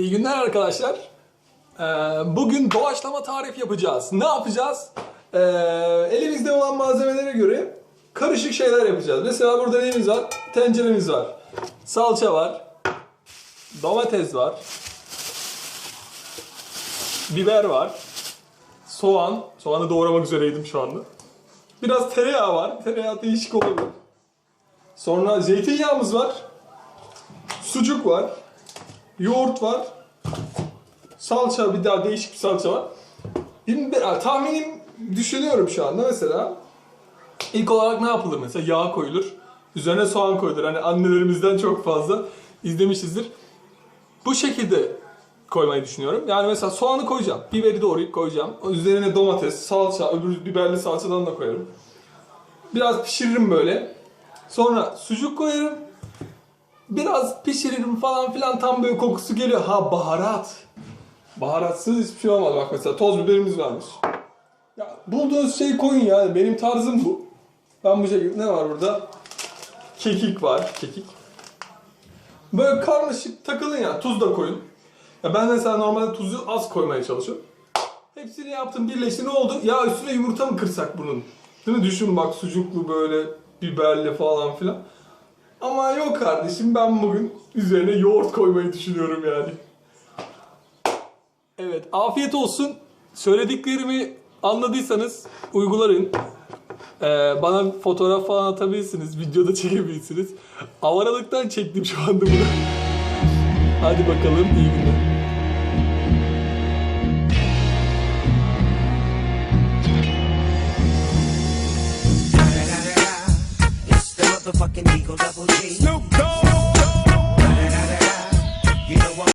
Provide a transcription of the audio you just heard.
İyi günler arkadaşlar. Ee, bugün doğaçlama tarif yapacağız. Ne yapacağız? Ee, elimizde olan malzemelere göre karışık şeyler yapacağız. Mesela burada neyimiz var? Tenceremiz var. Salça var. Domates var. Biber var. Soğan. Soğanı doğramak üzereydim şu anda. Biraz tereyağı var. Tereyağı değişik olabilir. Sonra zeytinyağımız var. Sucuk var. Yoğurt var. Salça bir daha değişik bir salça var. Bir- ha, tahminim düşünüyorum şu anda mesela. İlk olarak ne yapılır mesela? Yağ koyulur. Üzerine soğan koyulur. Hani annelerimizden çok fazla izlemişizdir. Bu şekilde koymayı düşünüyorum. Yani mesela soğanı koyacağım. Biberi doğrayıp koyacağım. Üzerine domates, salça, öbür biberli salçadan da koyarım. Biraz pişiririm böyle. Sonra sucuk koyarım. Biraz pişiririm falan filan tam böyle kokusu geliyor. Ha baharat. Baharatsız hiçbir şey olmaz. Bak mesela toz biberimiz varmış. Ya bulduğunuz şeyi koyun yani. Benim tarzım bu. Ben bu şekilde ne var burada? Kekik var. Kekik. Böyle karmaşık takılın ya. Tuz da koyun. Ya ben mesela normalde tuzu az koymaya çalışıyorum. Hepsini yaptım birleşti ne oldu? Ya üstüne yumurta mı kırsak bunun? Değil mi? Düşün bak sucuklu böyle biberli falan filan. Ama yok kardeşim ben bugün üzerine yoğurt koymayı düşünüyorum yani. Evet afiyet olsun. Söylediklerimi anladıysanız uygulayın. Ee, bana fotoğraf falan atabilirsiniz. Videoda çekebilirsiniz. Avaralıktan çektim şu anda bunu. Hadi bakalım iyi günler. Motherfucking Eagle Double G. Snoop.